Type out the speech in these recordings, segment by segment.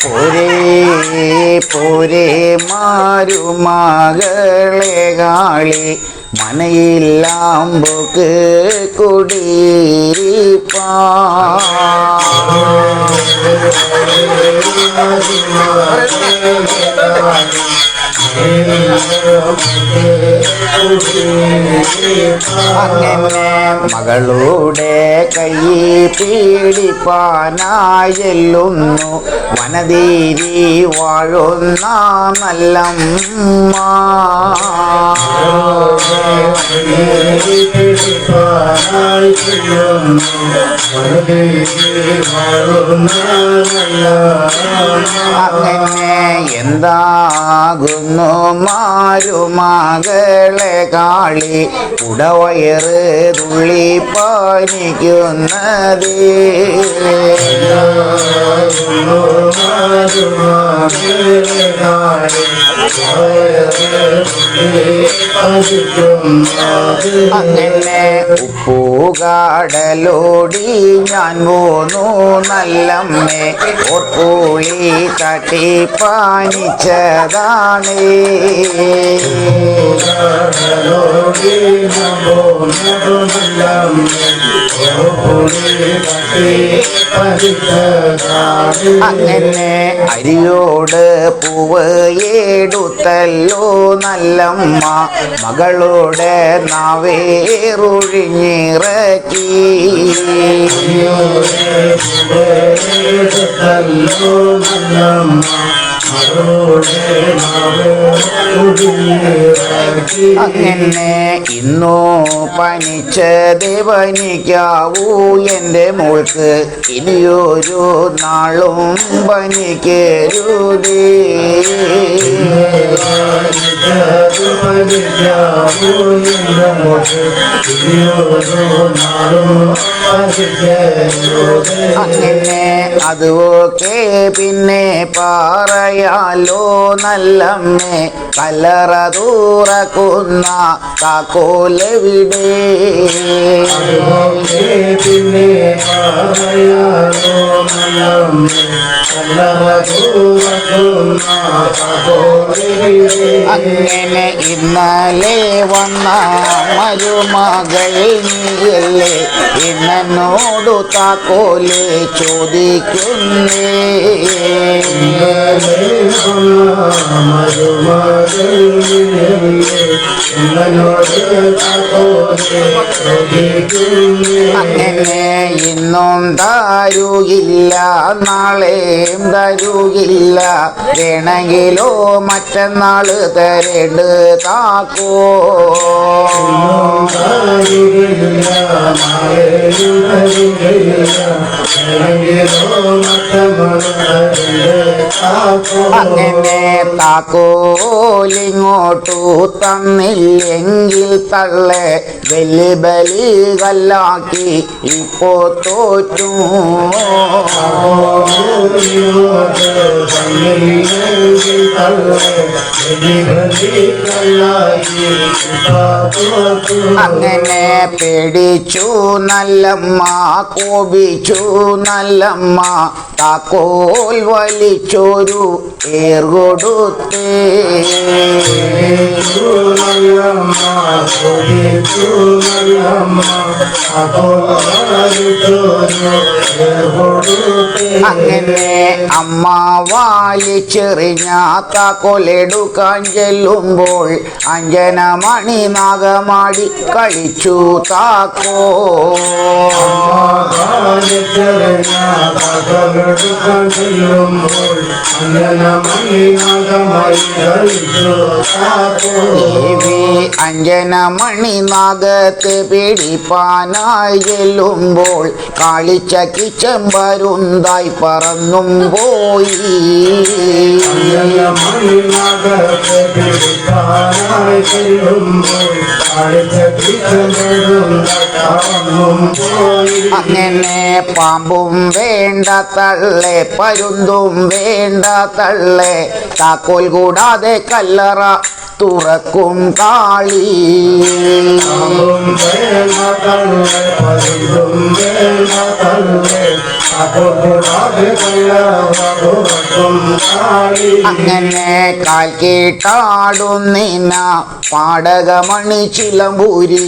പോരേ പോരേ മാരുമകളെ കാളി മനയില്ലാമ്പുക്ക് കുടിയിരിപ്പാ അങ്ങനെ മകളുടെ കൈ പീഡിപ്പാനായെല്ലുന്നു. വനതീരി വാഴുന്ന നല്ലമ്മ. അങ്ങനെ എന്താകുന്നു? മാരുമകളെ കാളി ഉടവയറ് തുള്ളി പാനിക്കുന്നത് അങ്ങനെ ഉപ്പൂകാടലോടി ഞാൻ പോന്നു നല്ലമ്മേ. ഓർപ്പൂളി തട്ടി പാനിച്ചതാണ്. അങ്ങനെ അരിയോട് പൂവ് ഏടുത്തല്ലോ നല്ലമ്മ. മകളുടെ നാവേറുഴിഞ്ഞിറക്കി. അങ്ങനെ ഇന്നു പനിച്ച ദേവനിക്കാവൂ എന്റെ മോൾക്ക്. ഇനിയൊരു നാളും പനിക്കരുതേ. അങ്ങനെ അതുവൊക്കെ പിന്നെ പറയാലോ നല്ലമ്മേ. കല്ലറ തൂറക്കുന്ന പറയാനോ അങ്ങനെ ഇന്നലെ വന്ന മരുമകൾ നീയല്ലേ? ഇന്നോടു താക്കോലെ ചോദിക്കുന്നേ. അങ്ങനെ ഇന്നും തരുകില്ല നാളെയും തരുകില്ല വേണമെങ്കിലോ മറ്റന്നാൾ തരേണ്ട താക്കോ. അങ്ങനെ താക്കോലിങ്ങോട്ടു തന്നില്ലെങ്കിൽ തള്ളെ വലിയ ബലി കല്ലാക്കി ഇപ്പോ തോറ്റു. അങ്ങനെ പേടിച്ചു നല്ലമ്മ കോപിച്ചു നല്ലമ്മ താക്കോൽ വലിച്ചൊരു ഏർ കൊടുത്തേ. അങ്ങനെ അമ്മ വായിച്ചെറിഞ്ഞ കൊലെടുക്കാൻ ചെല്ലുമ്പോൾ അഞ്ജനമണി നാഗമാടി കളിച്ചു താക്കോ. അഞ്ജനമണി നാഗത്ത് പിടിപ്പാനായി ചെല്ലുമ്പോൾ കിച്ചം ചെമ്പരുന്തായി പറന്നും പോയി. അങ്ങനെ പാമ്പും വേണ്ട തള്ളെ പരുന്തും വേണ്ട തള്ളെ താക്കോൽ കൂടാതെ കല്ലറ. തുറക്കും കാളി കാളി അങ്ങനെ കാൽ കേട്ടാടുന്നിന പാടകമണി ചിലമ്പൂരി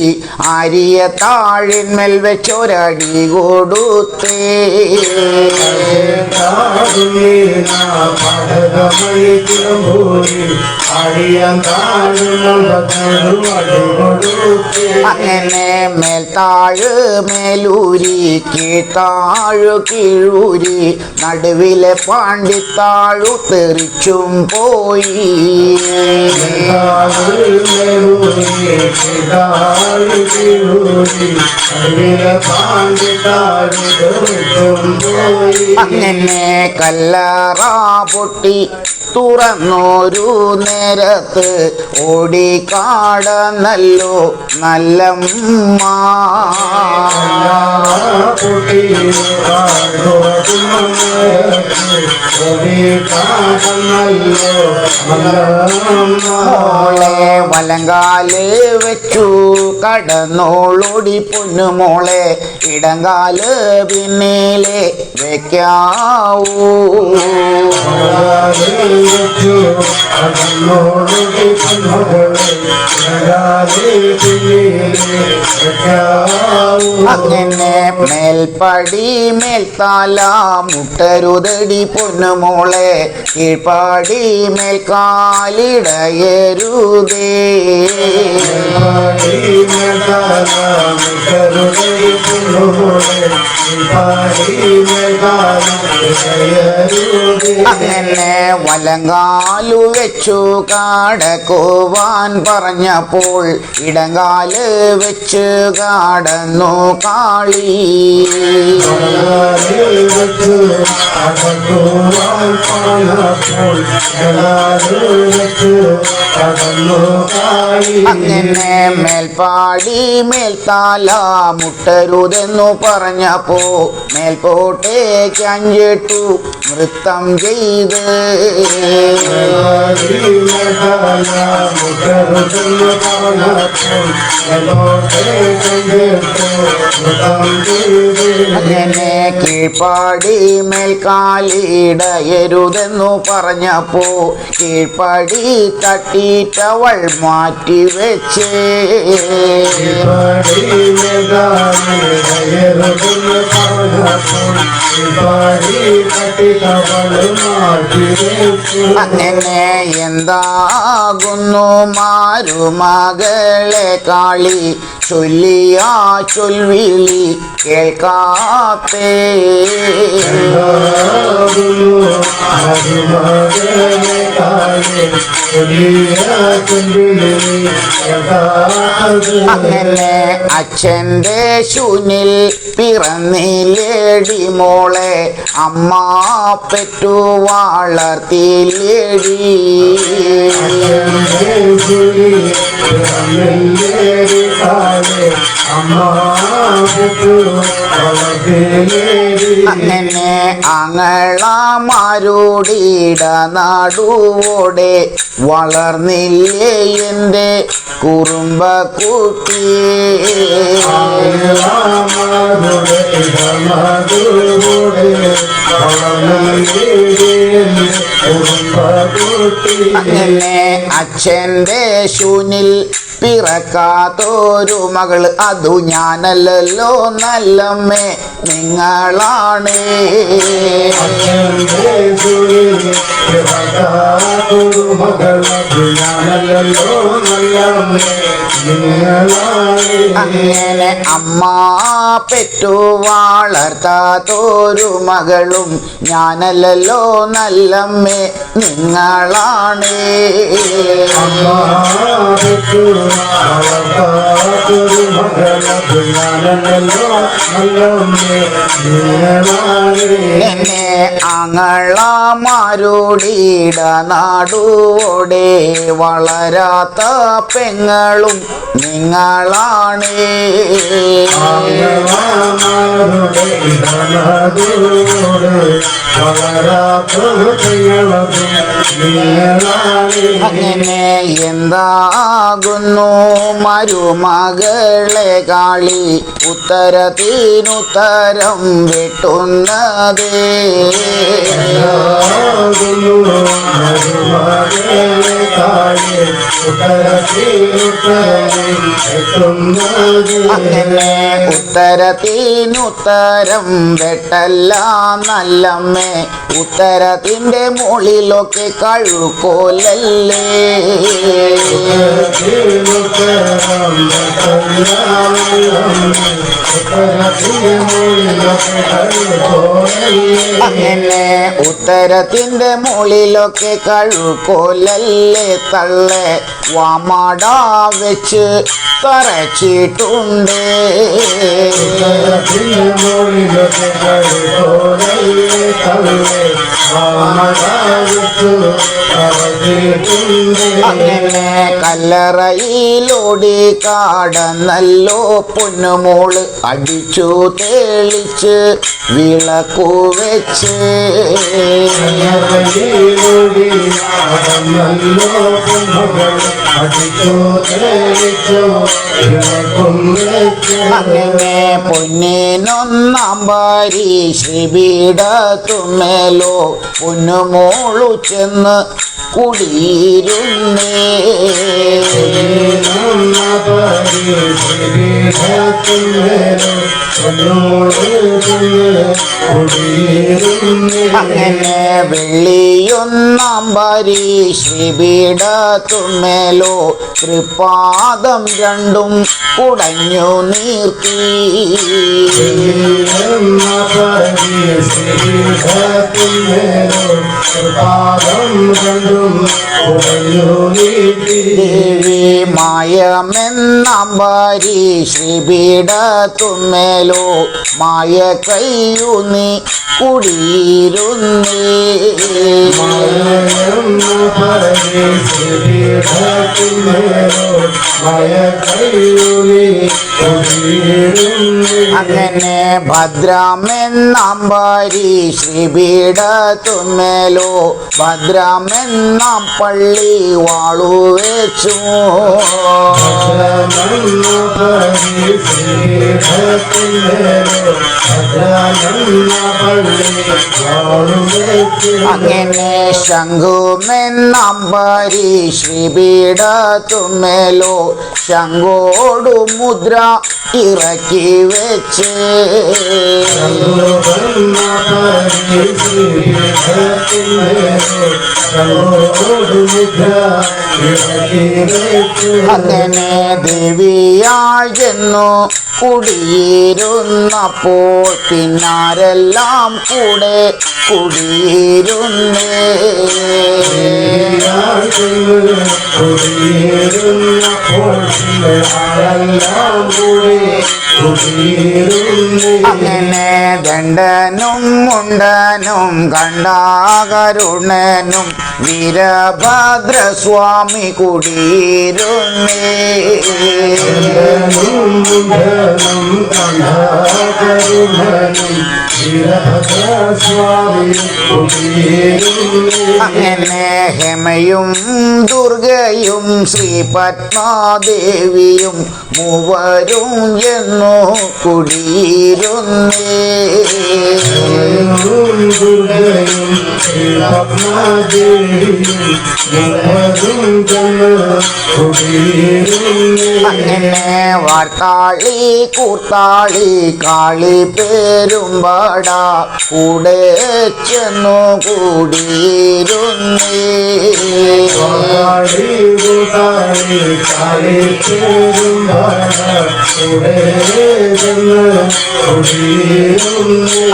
ആരിയ താഴിന്മേൽ വെച്ചൊരടി കൊടുത്തേ. അങ്ങനെ മേൽത്താഴ് മേലൂരി കീഴ്ത്താഴു കീഴൂരി നടുവിലെ പാണ്ടിത്താഴു തെറിച്ചും പോയി. അങ്ങനെ കല്ലറ പൊട്ടി തുറന്നൊരു നേരത്ത് ഓടിക്കാടന്നല്ലോ നല്ലമ്മ. നല്ല വലങ്കാലേ വെച്ചു കടന്നോളൊടി പൊന്നുമോളെ ഇടങ്കാൽ പിന്നിലെ വെക്കാവൂ. അങ്ങനെ മേൽപ്പടി മേൽത്താല മുട്ടരുതടി പൊന്നുമോളെ കീഴ്പാടി മേൽക്കാലിടയരുതേ അങ്ങനെ വലങ്കാലു വെച്ചു കാടക്കുവാൻ പറഞ്ഞപ്പോൾ ഇടങ്കാൽ വെച്ച് കാടന്നു കാളി. അങ്ങനെ മേൽപ്പാടി മേൽത്താല മുട്ടരുതെന്നു പറഞ്ഞപ്പോ മേൽപോട്ടേക്ക് അഞ്ചിട്ടു നൃത്തം ചെയ്ത്. അങ്ങനെ കീഴ്പാടി മേൽക്കാലിടയരുതെന്നു പറഞ്ഞപ്പോ കീഴ്പാടി തട്ടിയിട്ടവൾ മാറ്റി വെച്ചേ അങ്ങനെ എന്താകുന്നു മാരുമകളെ കാളി ചൊല്ലിയാ ചൊൽവിളി കേൾക്കാത്തേ. അങ്ങനെ അച്ഛന്റെ ശൂനിൽ പിറന്നില്ലേടി മോളെ അമ്മ പെറ്റു വളർത്തിയില്ലേടി അങ്ങനെ അങ്ങളമാരോടിട നാടുവോടെ വളർന്നില്ലേ എന്റെ കുറുമ്പ അങ്ങനെ അച്ഛന്റെ ശൂനിൽ പിറക്കാത്തൊരു മകൾ അതു ഞാനല്ലല്ലോ നല്ലമ്മേ നിങ്ങളാണ്. അങ്ങനെ അമ്മ പെറ്റു വളർത്താത്തൊരു മകളും ഞാനല്ലല്ലോ നല്ലമ്മേ നിങ്ങളാണ്. എന്നെ അങ്ങളമാരോടിട നാടോടെ വളരാത്ത പെങ്ങളും നിങ്ങളാണ്. നീളാണി അങ്ങനെ എന്താകുന്നു മരുമകളെ കാളി ഉത്തരത്തിനുത്തരം വെട്ടുന്നതേ. അങ്ങനെ ഉത്തരത്തിനുത്തരം വെട്ടല്ല. നല്ലമ്മേ ഉത്തരത്തിന്റെ മുകളിലൊക്കെ കഴുക്കോലല്ലേ അങ്ങനെ ഉത്തരത്തിന്റെ മുകളിലൊക്കെ കഴുക്കോലല്ലേ തള്ളെ വാമാട വെച്ച് തറച്ചിട്ടുണ്ട് അങ്ങനെ കല്ലറയിലോടി കാടന്നല്ലോ പൊന്നുമോൾ അടിച്ചു തേളിച്ച് വിളക്കു വെച്ച്. അങ്ങനെ പൊന്നിനൊന്നാം വാരി ശ്രീപീഠത്തുമേലോ പൊന്നുമോളു ചെന്ന് കുടിയിരുന്നേ. അങ്ങനെ വെള്ളിയൊന്നാം വാരി ശ്രീപീഠത്തുമേലോ തൃപ്പാദം രണ്ടും കുടഞ്ഞു നീർത്തി. ശ്രീപാദം രണ്ടും ദേവി മായമെന്നമ്പാരി ശ്രീപീഠത്തുമേലോ മായ കയ്യു നീ കുടിയിരുന്നേ അങ്ങനെ ഭദ്രാമെന്നമ്പാരി ശ്രീപീഠത്തുമേലോ ഭദ്രാമെന്നാം പള്ളി വാളു വെച്ചു. അങ്ങനെ ശ്രീപീഠ ശ്രീപീഠത്തുമേലോ ശങ്കോടു മുദ്ര ഇറക്കി വെച്ച്. അങ്ങനെ ദേവിയായെന്നു കുടിയിരുന്നപ്പോൾ പിന്നാരെല്ലാം കൂടെ അങ്ങനെ ദണ്ഡനും മുണ്ടനും കണ്ടാകരുണനും വീരഭദ്രസ്വാമി കുടിയിരുന്നേ. അങ്ങനെ ഹെമയും ദുർഗയും ശ്രീ പത്മാദേവിയും മൂവരും എന്നു കുടിയിരുന്നേ. അങ്ങനെ വാർത്താളി കൂത്താളി കാളി പേരുമ്പാട കൂടെ ചെന്നു കൂടിയിരുന്നേ.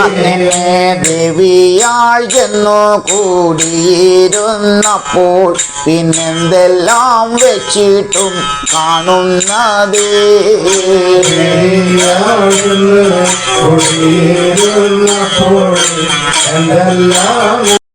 അങ്ങനെ ദേവിയാൾ ചെന്നു കൂടിയിരുന്നപ്പോൾ പിന്നെന്തെല്ലാം വെച്ചിട്ടും കാണുന്നതേ. அல்லாஹ் அல்லாஹ்